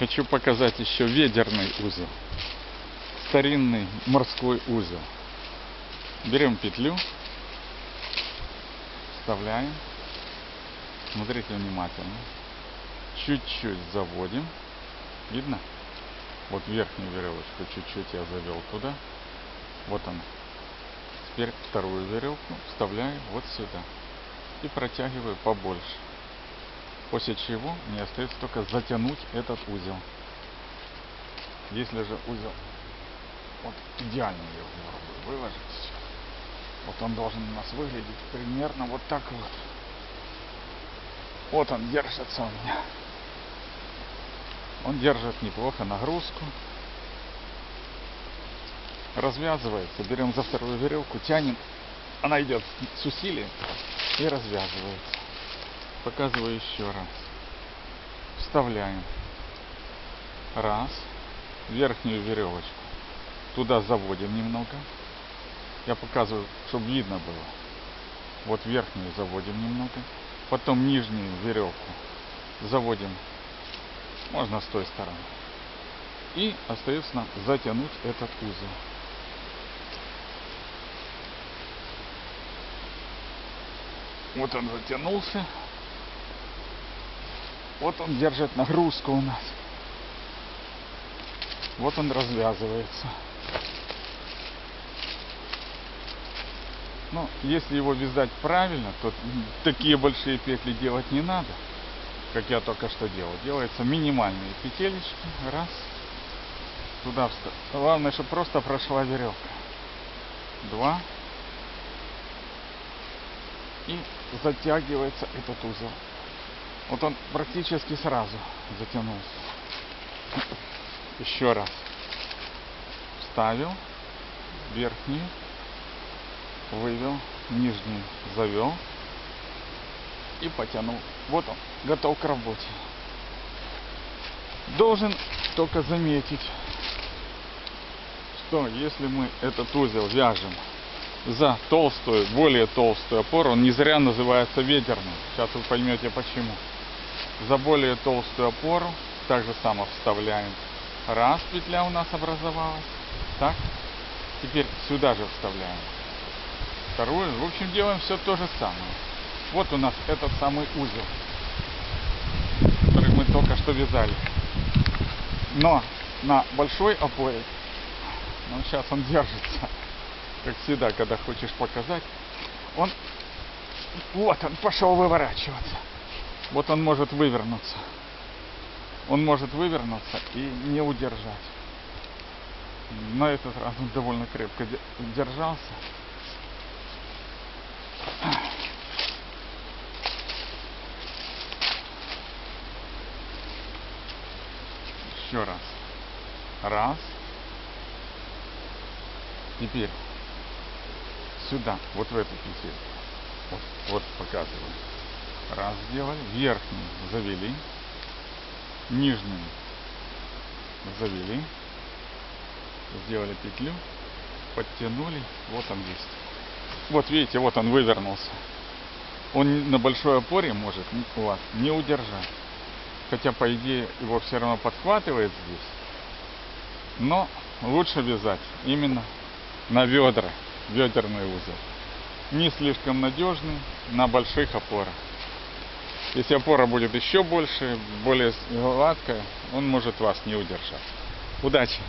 Хочу показать еще ведерный узел. Старинный морской узел. Берем петлю, вставляем. Смотрите внимательно. Чуть-чуть заводим. Видно? Вот верхнюю веревочку чуть-чуть я завел туда. Вот она. Теперь вторую веревку вставляю вот сюда. И протягиваю побольше. После чего мне остается только затянуть этот узел. Если же узел вот идеально его было бы выложить. Вот он должен у нас выглядеть примерно вот так вот. Вот он держится у меня. Он держит неплохо нагрузку. Развязывается. Берем за вторую веревку, тянем. Она идет с усилием и развязывается. Показываю еще раз. Вставляем. Раз. Верхнюю веревочку. Туда заводим немного. Я показываю, чтобы видно было. Вот верхнюю заводим немного. Потом нижнюю веревку заводим. Можно с той стороны. И остается нам затянуть этот узел. Вот он затянулся. Вот он держит нагрузку у нас. Вот он развязывается. Ну, если его вязать правильно, то такие большие петли делать не надо, как я только что делал. Делаются минимальные петелечки. Раз. Туда встав. Главное, чтобы просто прошла веревка. Два. И затягивается этот узел. Вот он практически сразу затянулся. Еще раз. Вставил верхнюю, вывел, нижнюю завел и потянул. Вот он, готов к работе. Должен только заметить, что если мы этот узел вяжем за толстую, более толстую опору, он не зря называется ведерным. Сейчас вы поймете почему. За более толстую опору так же само вставляем. Раз петля у нас образовалась. Так. Теперь сюда же вставляем. Вторую. В общем, делаем все то же самое. Вот у нас этот самый узел, который мы только что вязали. Но на большой опоре, ну сейчас он держится, как всегда, когда хочешь показать, он, вот он пошел выворачиваться. Вот он может вывернуться. Он может вывернуться и не удержать. На этот раз он довольно крепко держался. Еще раз. Раз. Теперь сюда, вот в эту петлю. Вот, вот показываю. Раз сделали. Верхнюю завели. Нижнюю завели. Сделали петлю. Подтянули. Вот он есть. Вот видите, вот он вывернулся. Он на большой опоре может у вас не удержать. Хотя, по идее, его все равно подхватывает здесь. Но лучше вязать именно на ведра, ведерный узел. Не слишком надежный, на больших опорах. Если опора будет еще больше, более гладкая, он может вас не удержать. Удачи!